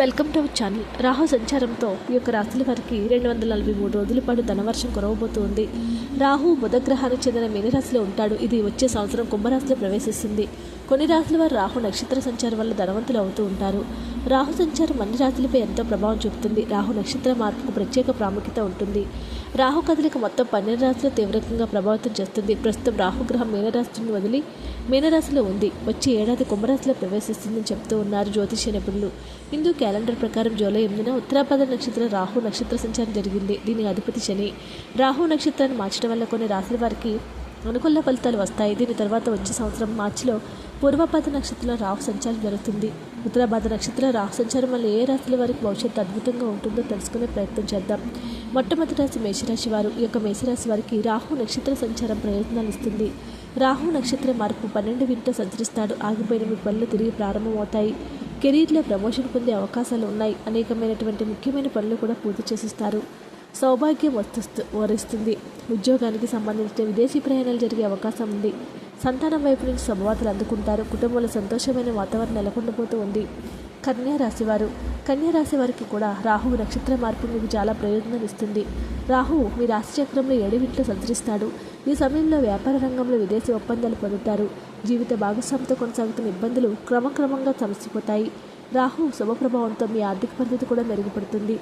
Welcome to our channel. Rahu సంచారంతో ఈ యొక్క రాశుల వారికి రెండు వందల నలభై మూడు రోజుల పాటు ధనవర్షం కురవబోతుంది. రాహు బుధగ్రహానికి చెందిన మీనరాశిలో ఉంటాడు. ఇది వచ్చే సంవత్సరం కుంభరాశిలో ప్రవేశిస్తుంది. కొన్ని రాశుల వారు రాహు నక్షత్ర సంచారం వల్ల ధనవంతులు అవుతూ ఉంటారు. రాహు సంచారం అన్ని రాశులపై ఎంతో ప్రభావం చూపుతుంది. రాహు నక్షత్ర మార్పుకు ప్రత్యేక ప్రాముఖ్యత ఉంటుంది. రాహు కదలిక మొత్తం పన్నెండు రాశులు తీవ్రంగా ప్రభావితం చేస్తుంది. ప్రస్తుతం రాహుగ్రహం మీనరాశిని వదిలి మీనరాశిలో ఉంది. వచ్చే ఏడాది కుంభరాశిలో ప్రవేశిస్తుందని చెప్తూ ఉన్నారు జ్యోతిష్య నిపుణులు. హిందూ క్యాలెండర్ ప్రకారం జూలై ఎనిమిదిన ఉత్తరాపద నక్షత్రం రాహు నక్షత్ర సంచారం జరిగింది. దీని అధిపతి శని. రాహు నక్షత్రాన్ని మార్చడం వల్ల కొన్ని రాశుల వారికి అనుకూల ఫలితాలు వస్తాయి. దీని తర్వాత వచ్చే సంవత్సరం మార్చిలో పూర్వపద నక్షత్రంలో రాహు సంచారం జరుగుతుంది. ఉత్తరాభాద నక్షత్రం రాహు వల్ల ఏ రాశుల వారికి భవిష్యత్తు అద్భుతంగా ఉంటుందో తెలుసుకునే ప్రయత్నం చేద్దాం. మొట్టమొదటి రాశి మేషరాశి వారు ఈ యొక్క మేషరాశి వారికి రాహు నక్షత్ర సంచారం ప్రయోజనాలు ఇస్తుంది. రాహు నక్షత్ర మార్పు పన్నెండు వింట సంచరిస్తాడు. ఆగిపోయిన మీ పనులు తిరిగి ప్రారంభమవుతాయి. కెరీర్లో ప్రమోషన్ పొందే అవకాశాలు ఉన్నాయి. అనేకమైనటువంటి ముఖ్యమైన పనులు కూడా పూర్తి చేసిస్తారు. సౌభాగ్యం వస్తు వరిస్తుంది. ఉద్యోగానికి సంబంధించిన విదేశీ ప్రయాణాలు జరిగే అవకాశం ఉంది. సంతానం వైపు నుంచి శుభవార్తలు అందుకుంటారు. కుటుంబంలో సంతోషమైన వాతావరణం నెలకొండబోతూ ఉంది. కన్యా రాశివారు కన్యా రాశి వారికి కూడా రాహువు నక్షత్ర మార్పు మీకు చాలా ప్రయోజనం ఇస్తుంది. రాహువు మీ రాశి చక్రంలో ఏడువింట్లో సంచరిస్తాడు. ఈ సమయంలో వ్యాపార రంగంలో విదేశీ ఒప్పందాలు పొందుతారు. జీవిత భాగస్వామితో కొనసాగుతున్న ఇబ్బందులు క్రమక్రమంగా సమసిపోతాయి రాహు శుభప్రభావంతో మీ ఆర్థిక పరిస్థితి కూడా మెరుగుపడుతుంది.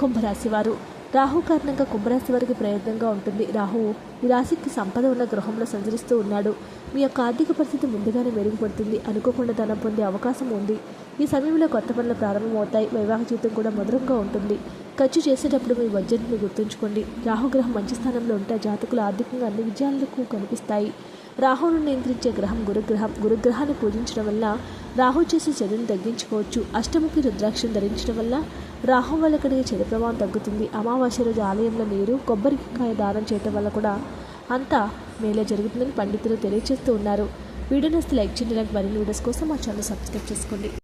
కుంభరాశి వారు. రాహు కారణంగా కుంభరాశి వారికి ప్రయత్నంగా ఉంటుంది. రాహువు ఈ రాశికి సంపద ఉన్న గృహంలో సంచరిస్తూ ఉన్నాడు. మీ యొక్క ఆర్థిక పరిస్థితి ముందుగానే మెరుగుపడుతుంది. అనుకోకుండా ధనం పొందే అవకాశం ఉంది. ఈ సమయంలో కొత్త పనులు ప్రారంభమవుతాయి. వైవాహిక జీవితం కూడా మధురంగా ఉంటుంది. ఖర్చు చేసేటప్పుడు మీ బడ్జెట్ను గుర్తుంచుకోండి. రాహుగ్రహం మంచి స్థానంలో ఉంటే జాతకులు ఆర్థికంగా అన్ని విజయాలకు కనిపిస్తాయి. రాహును నియంత్రించే గ్రహం గురుగ్రహం. గురుగ్రహాన్ని పూజించడం వల్ల రాహు చేసే చెడుని తగ్గించుకోవచ్చు. అష్టముఖి రుద్రాక్షం ధరించడం వల్ల రాహు వల్ల కలిగే చెడు ప్రభావం తగ్గుతుంది. అమావాస్య రోజు ఆలయంలో నీరు కొబ్బరికాయ దానం చేయటం వల్ల కూడా అంతా మేలే జరుగుతుందని పండితులు తెలియజేస్తూ ఉన్నారు. వీడియో నస్తే లైక్ చేయండి. ఇలాంటి మరిన్ని వీడియోస్ కోసం మా ఛానల్ సబ్స్క్రైబ్ చేసుకోండి.